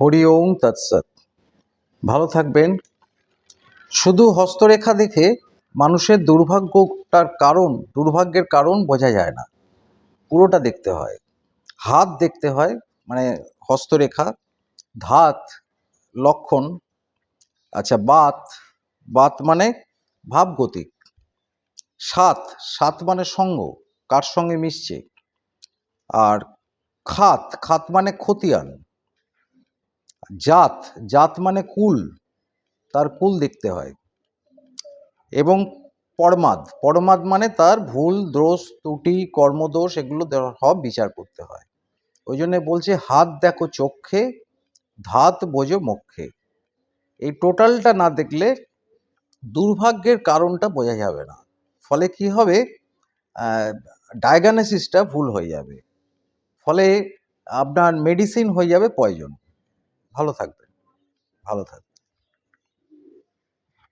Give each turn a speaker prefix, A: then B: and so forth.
A: হরি ওম তৎসৎ। ভালো থাকবেন। শুধু হস্তরেখা দেখে মানুষের দুর্ভাগ্যটার কারণ, দুর্ভাগ্যের কারণ বোঝা যায় না। পুরোটা দেখতে হয়। হাত দেখতে হয় মানে হস্তরেখা, ধাত, লক্ষণ আচ্ছা বাত বাত মানে ভাবগতিক। সাত সাত মানে সঙ্গ, কার সঙ্গে মিশছে? আর খাত খাত মানে খতিয়ান। জাত জাত মানে কুল, তার কুল দেখতে হয়। এবং পরমাদ পরমাদ মানে তার ভুল দোষ ত্রুটি, কর্মদোষ, এগুলো সব বিচার করতে হয়। ওই জন্য বলছে, হাত দেখো চক্ষে, ধাত বোঝো মক্ষে এই টোটালটা না দেখলে দুর্ভাগ্যের কারণটা বোঝা যাবে না। ফলে কি হবে? ডায়াগনোসিসটা ভুল হয়ে যাবে। ফলে আপনার মেডিসিন হয়ে যাবে পয়জন ভালো থাকবেন। ভালো থাকবেন।